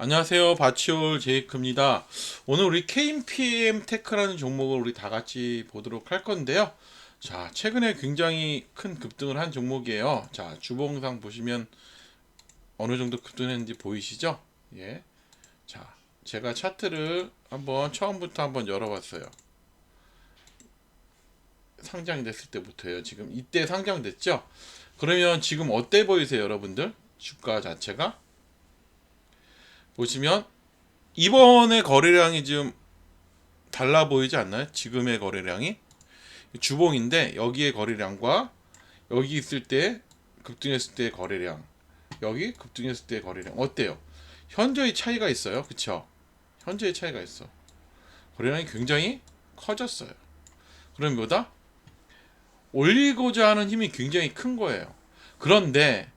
안녕하세요. 바치올 제이크입니다. 오늘 우리 KMPM 테크라는 종목을 우리 다 같이 보도록 할 건데요. 자, 최근에 굉장히 큰 급등을 한 종목이에요. 자, 주봉상 보시면 어느 정도 급등했는지 보이시죠? 예. 자, 제가 차트를 한번 처음부터 한번 열어봤어요. 상장됐을 때부터요. 지금 이때 상장됐죠? 그러면 지금 어때 보이세요, 여러분들? 주가 자체가? 보시면 이번에 거래량이 좀 달라 보이지 않나요? 지금의 거래량이 주봉인데 여기에 거래량과 여기 있을 때 급등했을 때 거래량 여기 급등했을 때 거래량 어때요? 현저히 차이가 있어요, 그쵸? 현저히 차이가 있어. 거래량이 굉장히 커졌어요. 그럼 뭐다? 올리고자 하는 힘이 굉장히 큰 거예요. 그런데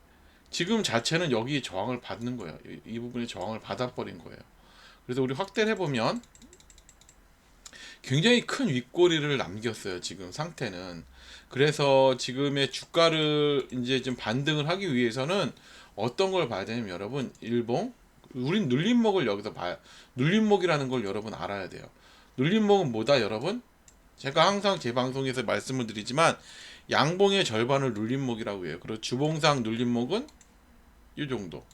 지금 자체는 여기 저항을 받는 거예요. 이, 이 부분에 저항을 받아버린 거예요. 그래서 우리 확대를 해보면 굉장히 큰 윗꼬리를 남겼어요. 지금 상태는. 그래서 지금의 주가를 이제 좀 반등을 하기 위해서는 어떤 걸 봐야 되냐면 여러분 일봉 우린 눌림목을 여기서 봐요. 눌림목이라는 걸 여러분 알아야 돼요. 눌림목은 뭐다 여러분? 제가 항상 제 방송에서 말씀을 드리지만 양봉의 절반을 눌림목이라고 해요. 그리고 주봉상 눌림목은 이 정도.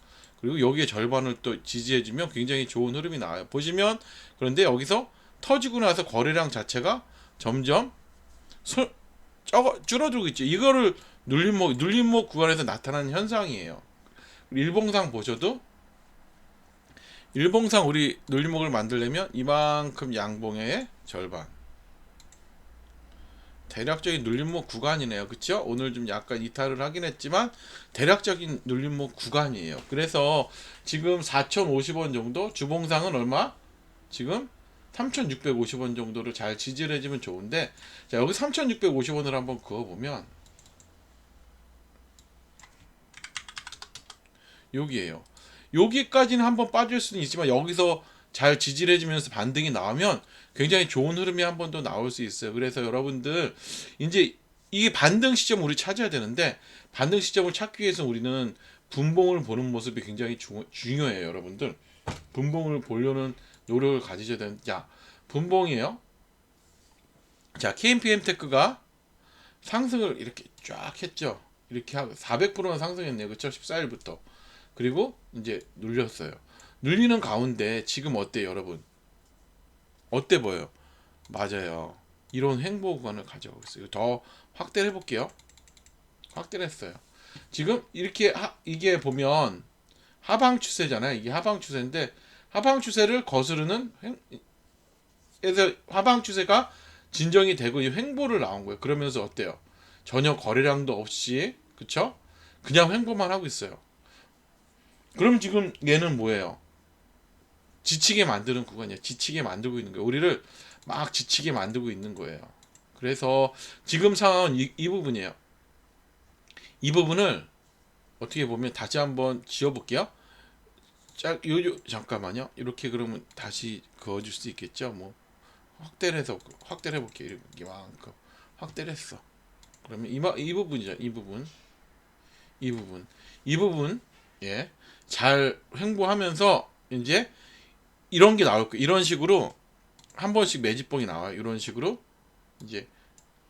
그리고 여기에 절반을 또 지지해주면 굉장히 좋은 흐름이 나와요. 보시면 그런데 여기서 터지고 나서 거래량 자체가 점점 소, 적어, 줄어들고 있죠. 이거를 눌림목 눌림목 구간에서 나타나는 현상이에요. 일봉상 보셔도 일봉상 우리 눌림목을 만들려면 이만큼 양봉의 절반 대략적인 눌림목 구간이네요. 그쵸? 오늘 좀 약간 이탈을 하긴 했지만 대략적인 눌림목 구간이에요. 그래서 지금 4,050원 정도 주봉상은 얼마? 지금 3,650원 정도를 잘 지지를 해주면 좋은데 자 여기 3,650원을 한번 그어보면 여기에요. 여기까지는 한번 빠질 수는 있지만 여기서 잘 지지를 해주면서 반등이 나오면 굉장히 좋은 흐름이 한 번 더 나올 수 있어요. 그래서 여러분들 이제 이게 반등 시점 우리 찾아야 되는데 반등 시점을 찾기 위해서 우리는 분봉을 보는 모습이 굉장히 주, 중요해요, 여러분들. 분봉을 보려는 노력을 가지셔야 되는. 자, 분봉이에요. 자, KMPM 테크가 상승을 이렇게 쫙 했죠. 이렇게 하고 400%나 상승했네요. 그쵸? 14일부터. 그리고 이제 눌렸어요. 눌리는 가운데 지금 어때요, 여러분? 어때 보여요? 맞아요. 이런 행보 구간을 가져가고 있어요. 더 확대를 해볼게요. 확대를 했어요. 지금 이렇게 하, 이게 보면 하방 추세잖아요. 이게 하방 추세인데 하방 추세를 거스르는 횡, 그래서 하방 추세가 진정이 되고 이 횡보를 나온 거예요. 그러면서 어때요? 전혀 거래량도 없이 그쵸? 그냥 횡보만 하고 있어요. 그럼 지금 얘는 뭐예요? 지치게 만드는 구간이에요. 지치게 만들고 있는 거예요. 우리를 막 지치게 만들고 있는 거예요. 그래서 지금 상황은 이, 이 부분이에요. 이 부분을 어떻게 보면 다시 한번 지워볼게요. 자, 요, 요, 잠깐만요. 이렇게 그러면 다시 그어줄 수 있겠죠. 뭐 확대를 해서 확대를 해볼게요. 이만큼 확대를 했어. 그러면 이, 이 부분이죠. 이 부분, 이 부분, 이 부분, 예, 잘 횡보하면서 이제 이런 게 나올 거예요. 이런 식으로 한 번씩 매집봉이 나와요. 이런 식으로 이제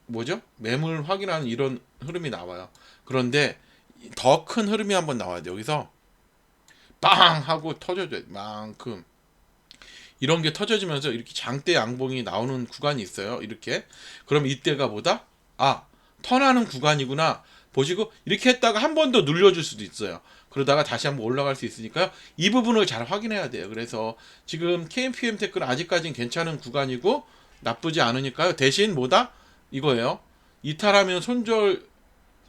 뭐죠? 매물 확인하는 이런 흐름이 나와요. 그런데 더 큰 흐름이 한번 나와야 돼. 여기서 빵 하고 터져줘야 돼. 만큼 이런 게 터져지면서 이렇게 장대 양봉이 나오는 구간이 있어요. 이렇게 그럼 이때가 뭐다? 아 턴하는 구간이구나. 보시고 이렇게 했다가 한 번 더 눌려줄 수도 있어요. 그러다가 다시 한번 올라갈 수 있으니까요. 이 부분을 잘 확인해야 돼요. 그래서 지금 KMPM 테크는 아직까지는 괜찮은 구간이고 나쁘지 않으니까요. 대신 뭐다? 이거예요. 이탈하면 손절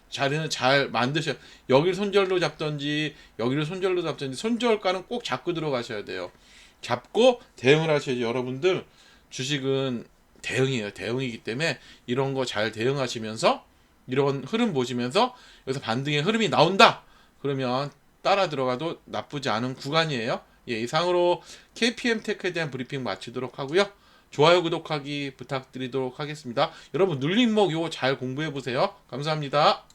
자리는 잘 만드셔. 여기를 손절로 잡던지 여기를 손절로 잡던지 손절가는 꼭 잡고 들어가셔야 돼요. 잡고 대응을 하셔야지 여러분들 주식은 대응이에요. 대응이기 때문에 이런 거 잘 대응하시면서 이런 흐름 보시면서 여기서 반등의 흐름이 나온다. 그러면 따라 들어가도 나쁘지 않은 구간이에요. 예, 이상으로 KPM 테크에 대한 브리핑 마치도록 하고요. 좋아요, 구독하기 부탁드리도록 하겠습니다. 여러분 눌림목 요거 잘 공부해 보세요. 감사합니다.